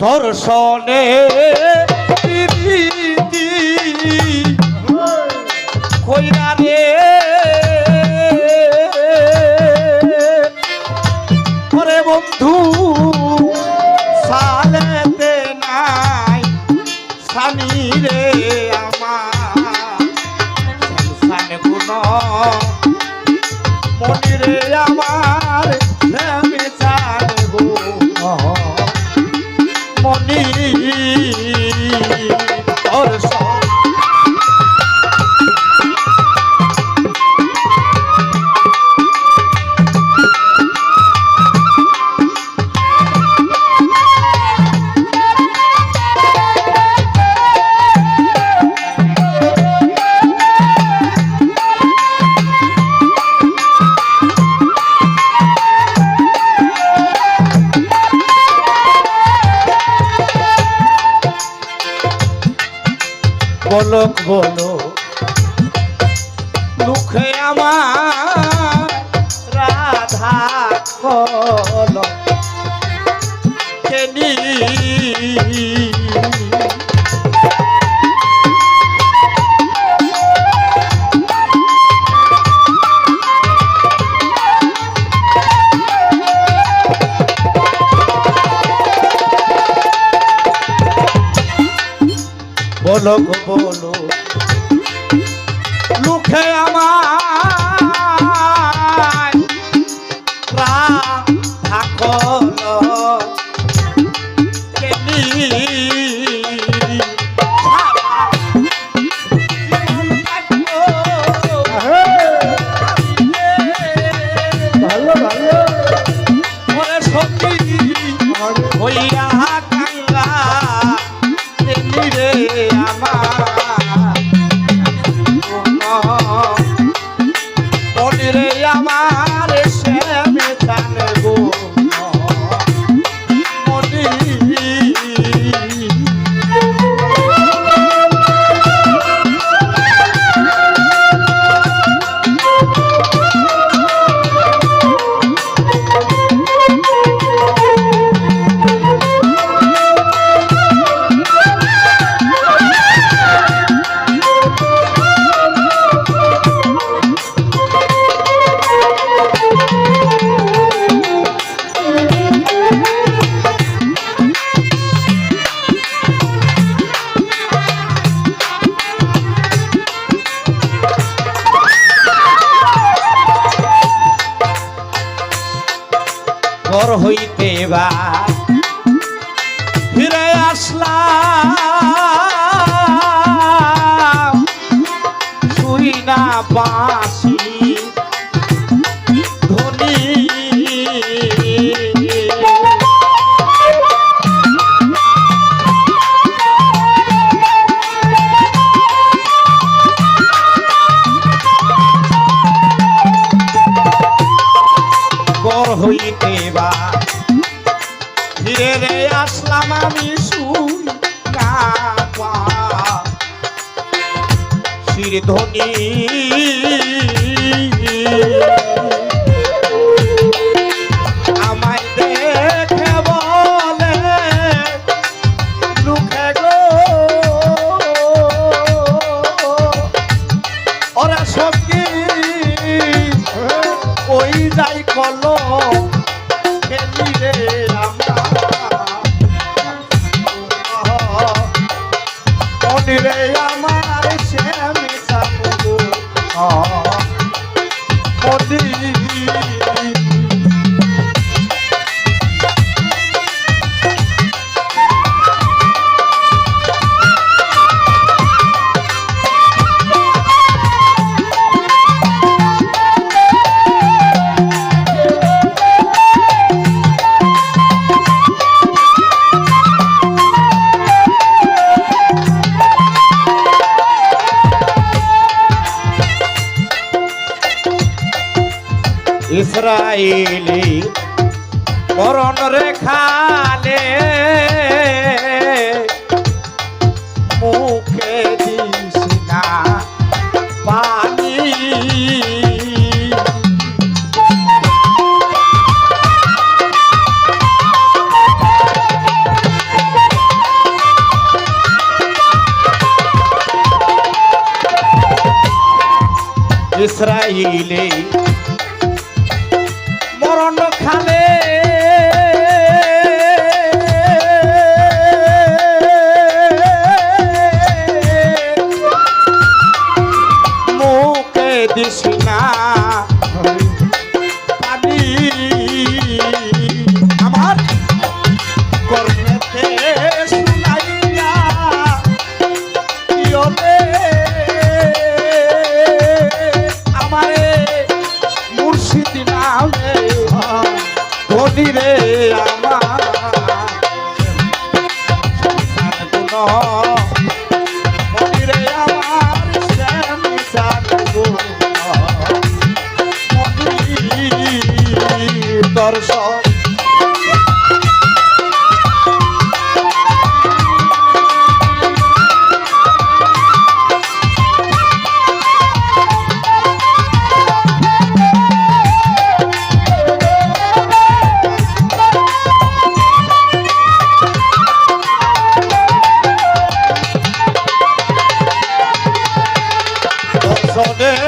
দর্শনে প্রীতি। রে। বন্ধু সালেতে নাই সানি রে আমার। আমার। বলক বলো মুখে আমার বলো বলো। মুখে আমার ভালো ভালো। সখী হইয়া বাসি ধনী হইতে বা। ফিরে আসলাম আমি শুই না পা শির ধ্বনি আমায় দেখে বলে লুকে গো। ওরা সখী ওই যাই কলো মনি ইসরায়েলি করণ রেখালে মুখে দিস পানি। ইসরায়েলি মনি রে আমার। মনি রে আমার শ্যাম দর্শক সদে